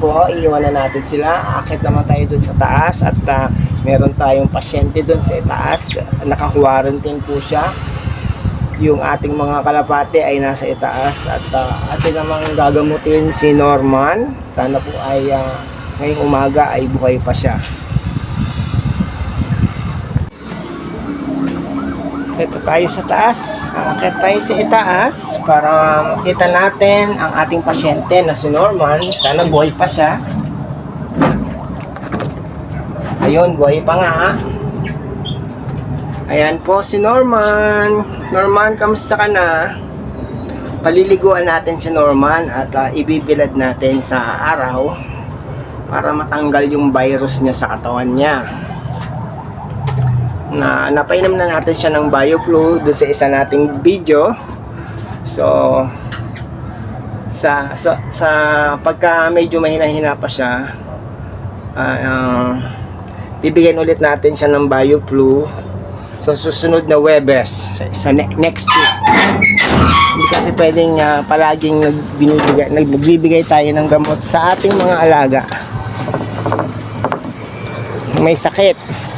po, iiwanan natin sila. Akit naman tayo dun sa taas at ah, meron tayong pasyente dun sa itaas. Naka-quarantine po siya. Yung ating mga kalapate ay nasa itaas at uh, atin namang gagamutin si Norman. Sana po ay ah, ngayong umaga ay buhay pa siya. Ito tayo sa taas. Aakyat tayo sa itaas para makita natin ang ating pasyente na si Norman. Sana buhay pa siya. Ayun, buhay pa nga. Ayan po si Norman. Norman, kamusta ka na? Paliliguan natin si Norman at ah, ibibilad natin sa araw para matanggal yung virus niya sa katawan niya na napainom na natin siya ng BioFlu doon sa isa nating video. So sa sa, sa pagka medyo mahina-hina pa siya, ah, ah, bibigyan ulit natin siya ng BioFlu sa susunod na Webes sa, sa ne- next week. Hindi kasi pwedeng ah, palaging nagbibigay tayo ng gamot sa ating mga alaga. May sakit.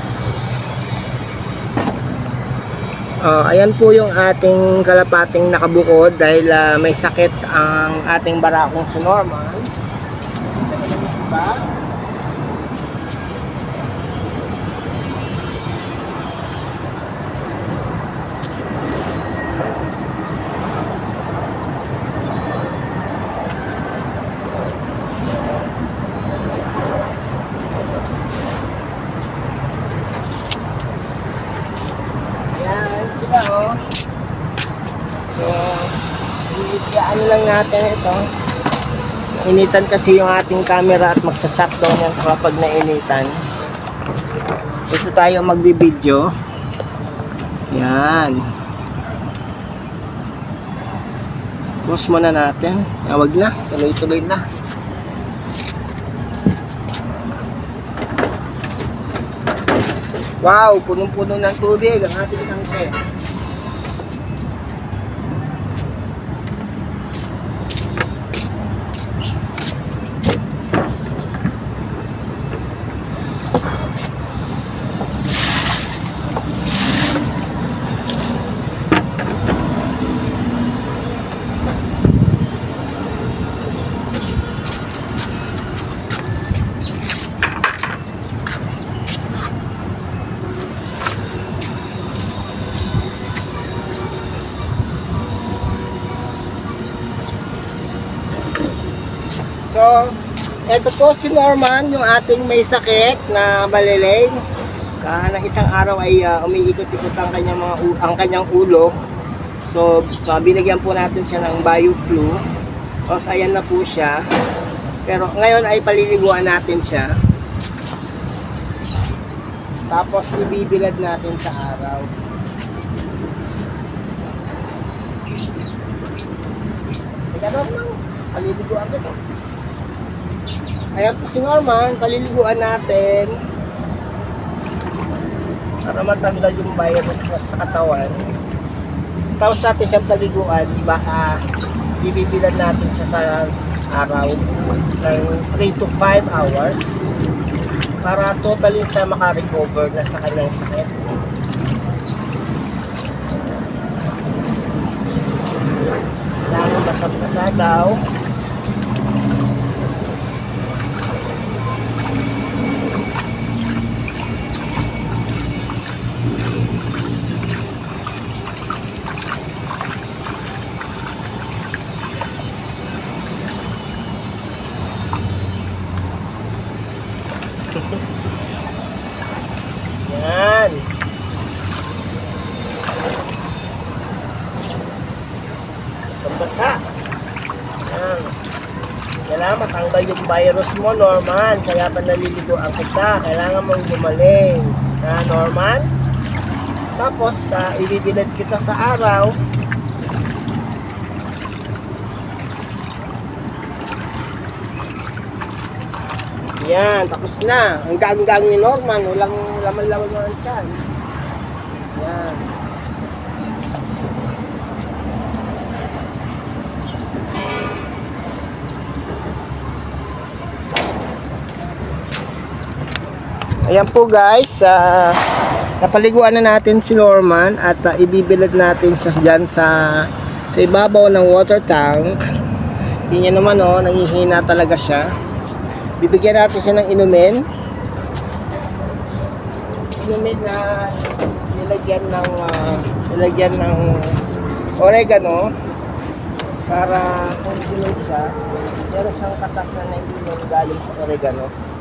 Oh, ayan po yung ating kalapating nakabukod dahil ah, may sakit ang ating barakong si Norman. Diba? Ayan, sila oh. So, ano lang natin ito. Initan kasi yung ating camera at magsa-shutdown yan kapag nainitan. Gusto tayo magbibideo. Yan. Pause muna natin. Ah, wag na. Tuloy-tuloy na. Wow, punong-puno ng tubig ang ating tangke. So, eto po si Norman, yung ating may sakit na baliling. Uh, ng isang araw ay ah, umiikot-ikot ang kanyang, mga, ang kanyang ulo. So, ah, binigyan po natin siya ng BioFlu. Tapos, ayan na po siya. Pero ngayon ay paliliguan natin siya. Tapos, ibibilad natin sa araw. Teka lang, paliliguan kita. Ayan po si Norman, paliliguan natin para matanggal yung virus na sa katawan. Tapos natin siyang paliguan, iba, ah, ibibilan natin siya sa araw ng 3 to 5 hours para totally siya makarecover na sa kanyang sakit. Kailangan basag-basa daw. Yan. Basang-basa. Yan. Kailangan matanggal yung virus mo, Norman. Kaya pa naliliguan kita. Kailangan mong gumaling. Ha, Norman? Tapos, sa ibibilad kita sa araw. Yan, tapos na. Ang gang-gang ni Norman, walang laman-laman ng tiyan. Yan. Ayan po guys, ah, napaliguan na natin si Norman at ah, ibibilad natin sa dyan sa sa ibabaw ng water tank. Tingnan naman oh, nangihina talaga siya. Bibigyan natin siya ng inumin. Inumin na nilagyan ng ah, nilagyan ng oregano para kung siya, meron siyang katas na naiinom galing sa oregano.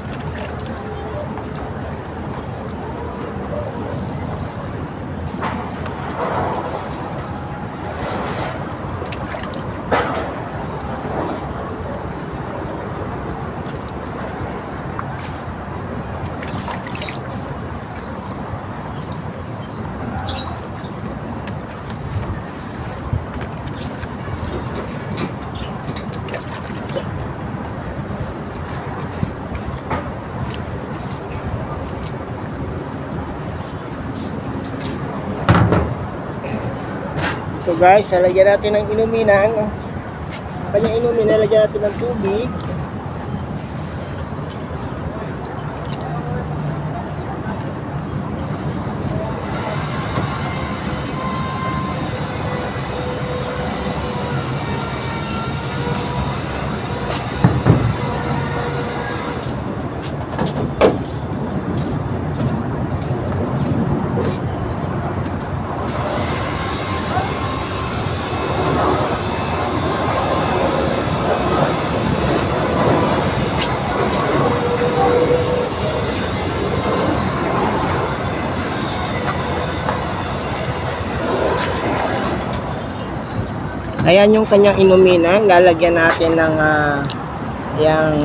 Guys, lalagyan natin ng inuminan. Kanya inumin, lalagyan natin ng tubig. Ayan yung kanyang inuminan. Lalagyan natin ng ah, yung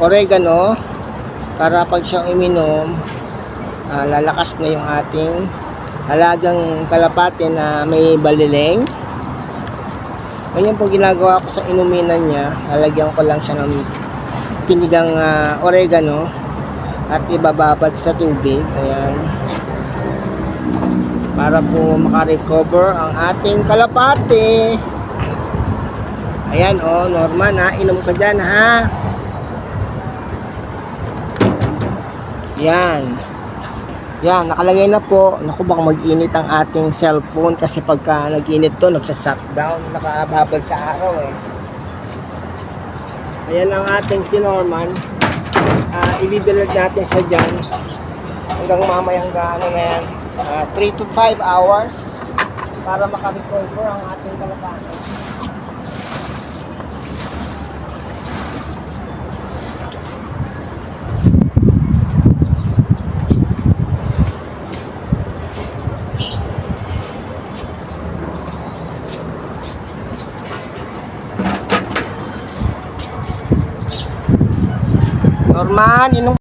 oregano para pag siyang iminom, ah, lalakas na yung ating halagang kalapate na may balileng. Ganyan po ginagawa ko sa inuminan niya. Lalagyan ko lang siya ng pinigang ah, oregano at ibababad sa tubig. Ayan. Para po makarecover ang ating kalapate. Ayan, oh, Norman, ha? Inom ka dyan, ha? Yan. Yan, nakalagay na po. Naku, baka mag-init ang ating cellphone kasi pagka nag-init to, nagsa-shutdown, nakababad sa araw, eh. Ayan ang ating si Norman. Ah, ibibilad natin siya dyan. Hanggang mamayang gaano na yan. 3 to 5 hours para makarecover ang ating kalapate. Norman, inom